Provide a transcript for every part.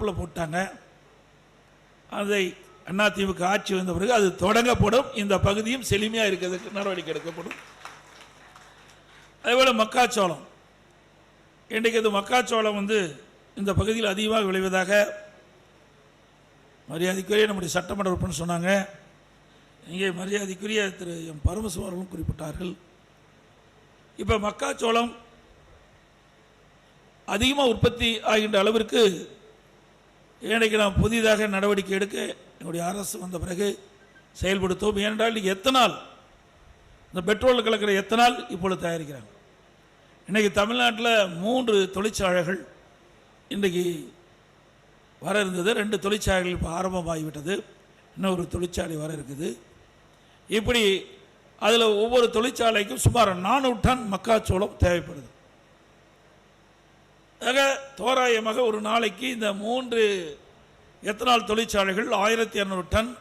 உள்ள போட்டாங்க. அதை அதிமுக ஆட்சி வந்த பிறகு அது தொடங்கப்படும். இந்த பகுதியும் செழுமையாக இருக்கிறதுக்கு நடவடிக்கை எடுக்கப்படும். அதேபோல் மக்காச்சோளம். இன்றைக்கு அது மக்காச்சோளம் வந்து இந்த பகுதியில் அதிகமாக விளைவதாக மரியாதைக்குரிய நம்முடைய சட்டமன்ற உறுப்பினர் சொன்னாங்க. இங்கே மரியாதைக்குரிய திரு எம். பரமசிவம் குறிப்பிட்டார்கள். இப்போ மக்காச்சோளம் அதிகமாக உற்பத்தி ஆகின்ற அளவிற்கு இன்றைக்கு நாம் புதிதாக நடவடிக்கை எடுக்க என்னுடைய அரசு வந்த பிறகு செயல்படுத்தோம் ஏனென்றால் இன்றைக்கி எத்தனால் இந்த பெட்ரோல் கலக்கிற எத்தனால் இப்பொழுது தயாரிக்கிறாங்க. இன்றைக்கி தமிழ்நாட்டில் மூன்று தொழிற்சாலைகள் இன்றைக்கு வர இருந்தது. ரெண்டு தொழிற்சாலைகள் இப்போ ஆரம்பமாகிவிட்டது. இன்னும் ஒரு தொழிற்சாலை வர இருக்குது. இப்படி அதில் ஒவ்வொரு தொழிற்சாலைக்கும் சுமார் நானூறு டன் மக்காச்சோளம் தேவைப்படுது. ஆக தோராயமாக ஒரு நாளைக்கு இந்த மூன்று எத்தனால் தொழிற்சாலைகள் ஆயிரத்தி இரநூறு டன்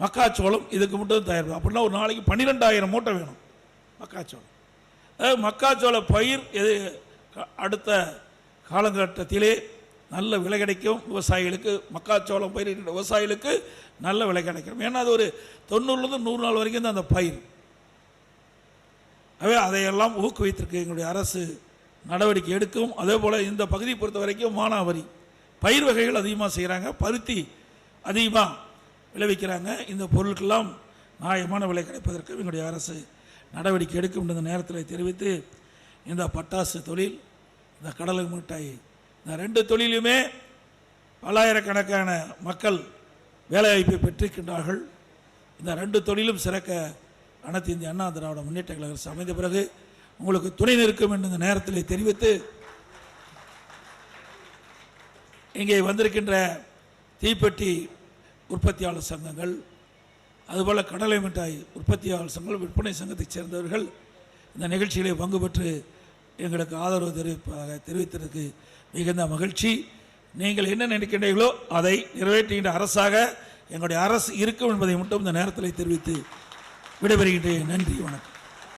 மக்காச்சோளம் இதுக்கு மட்டும் தயார் அப்படின்னா ஒரு நாளைக்கு பன்னிரெண்டாயிரம் மூட்டை வேணும் மக்காச்சோளம். அதாவது மக்காச்சோள பயிர் எது க- அடுத்த காலகட்டத்திலே நல்ல விலை கிடைக்கும். விவசாயிகளுக்கு மக்காச்சோளம் பயிர் விவசாயிகளுக்கு நல்ல விலை கிடைக்கும். ஏன்னா அது ஒரு தொண்ணூறுலேருந்து நூறு நாள் வரைக்கும் தான் அந்த பயிர். அவை அதையெல்லாம் ஊக்குவித்திருக்கு எங்களுடைய அரசு. நடவடிக்கை எடுக்கும். அதே போல் இந்த பகுதியை பொறுத்த வரைக்கும் மானாவரி பயிர் வகைகள் அதிகமாக செய்கிறாங்க பருத்தி அதிகமாக விளைவிக்கிறாங்க. இந்த பொருட்கள்லாம் நியாயமான விலை கிடைப்பதற்கு எங்களுடைய அரசு நடவடிக்கை எடுக்கும் என்ற நேரத்தில் தெரிவித்து இந்த பட்டாசு தொழில் இந்த கடலை மிட்டாய் இந்த ரெண்டு தொழிலுமே பல்லாயிரக்கணக்கான மக்கள் வேலைவாய்ப்பை பெற்றிருக்கின்றார்கள். இந்த ரெண்டு தொழிலும் சிறக்க அனைத்து இந்திய அண்ணா திராவிட முன்னேற்ற கழக அரசு அமைந்த பிறகு உங்களுக்கு துணை நிற்கும் என்று இந்த நேரத்தில் தெரிவித்து இங்கே வந்திருக்கின்ற தீப்பெட்டி உற்பத்தியாளர் சங்கங்கள் அதுபோல் கடலை மிட்டாய் உற்பத்தியாளர் சங்கங்கள் விற்பனை சங்கத்தைச் சேர்ந்தவர்கள் இந்த நிகழ்ச்சியிலே பங்கு பெற்று எங்களுக்கு ஆதரவு தெரிவிப்பதாக தெரிவித்ததற்கு மிகுந்த மகிழ்ச்சி. நீங்கள் என்ன நினைக்கின்றீர்களோ அதை நிறைவேற்றுகின்ற அரசாக எங்களுடைய அரசு இருக்கும் என்பதை மட்டும் இந்த நேரத்தில் தெரிவித்து விடைபெறுகின்றேன். நன்றி வணக்கம்.